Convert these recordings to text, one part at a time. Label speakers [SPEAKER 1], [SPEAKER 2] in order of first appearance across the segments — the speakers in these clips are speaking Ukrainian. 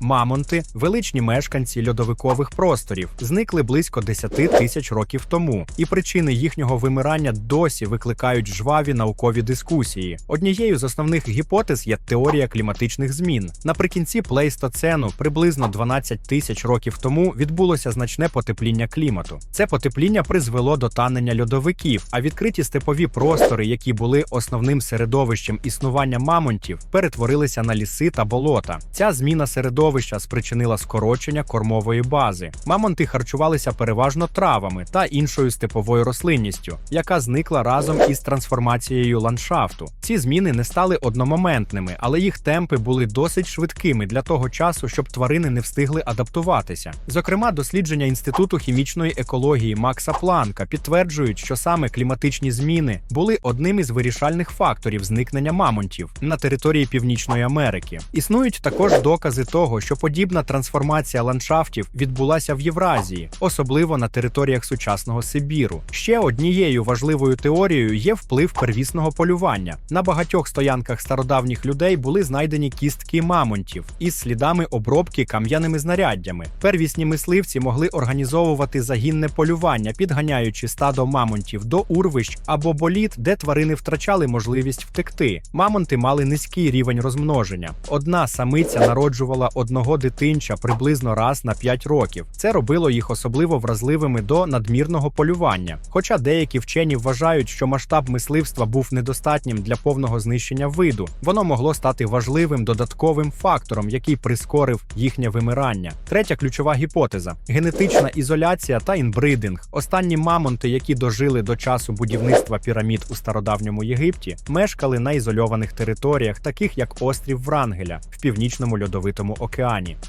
[SPEAKER 1] Мамонти, величні мешканці льодовикових просторів, зникли близько 10 тисяч років тому, і причини їхнього вимирання досі викликають жваві наукові дискусії. Однією з основних гіпотез є теорія кліматичних змін. Наприкінці плейстоцену, приблизно 12 тисяч років тому, відбулося значне потепління клімату. Це потепління призвело до танення льодовиків, а відкриті степові простори, які були основним середовищем існування мамонтів, перетворилися на ліси та болота. Ця зміна середовища спричинила скорочення кормової бази. Мамонти харчувалися переважно травами та іншою степовою рослинністю, яка зникла разом із трансформацією ландшафту. Ці зміни не стали одномоментними, але їх темпи були досить швидкими для того часу, щоб тварини не встигли адаптуватися. Зокрема, дослідження інституту хімічної екології Макса Планка підтверджують, що саме кліматичні зміни були одним із вирішальних факторів зникнення мамонтів на території Північної Америки. Існують також докази того, що подібна трансформація ландшафтів відбулася в Євразії, особливо на територіях сучасного Сибіру. Ще однією важливою теорією є вплив первісного полювання. На багатьох стоянках стародавніх людей були знайдені кістки мамонтів із слідами обробки кам'яними знаряддями. Первісні мисливці могли організовувати загінне полювання, підганяючи стадо мамонтів до урвищ або боліт, де тварини втрачали можливість втекти. Мамонти мали низький рівень розмноження. Одна самиця народжувала одного дитинча приблизно раз на 5 років. Це робило їх особливо вразливими до надмірного полювання. Хоча деякі вчені вважають, що масштаб мисливства був недостатнім для повного знищення виду, воно могло стати важливим додатковим фактором, який прискорив їхнє вимирання. Третя ключова гіпотеза: генетична ізоляція та інбридинг. Останні мамонти, які дожили до часу будівництва пірамід у стародавньому Єгипті, мешкали на ізольованих територіях, таких як острів Врангеля в північному льодовитому океані.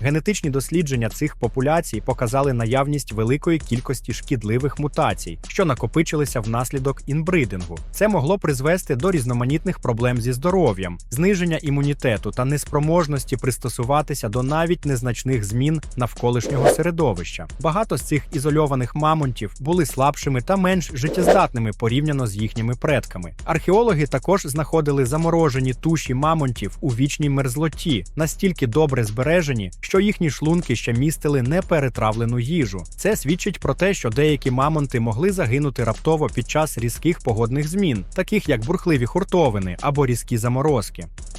[SPEAKER 1] Генетичні дослідження цих популяцій показали наявність великої кількості шкідливих мутацій, що накопичилися внаслідок інбридингу. Це могло призвести до різноманітних проблем зі здоров'ям, зниження імунітету та неспроможності пристосуватися до навіть незначних змін навколишнього середовища. Багато з цих ізольованих мамонтів були слабшими та менш життєздатними порівняно з їхніми предками. Археологи також знаходили заморожені туші мамонтів у вічній мерзлоті, настільки добре збережені, що їхні шлунки ще містили неперетравлену їжу. Це свідчить про те, що деякі мамонти могли загинути раптово під час різких погодних змін, таких як бурхливі хуртовини або різкі заморозки.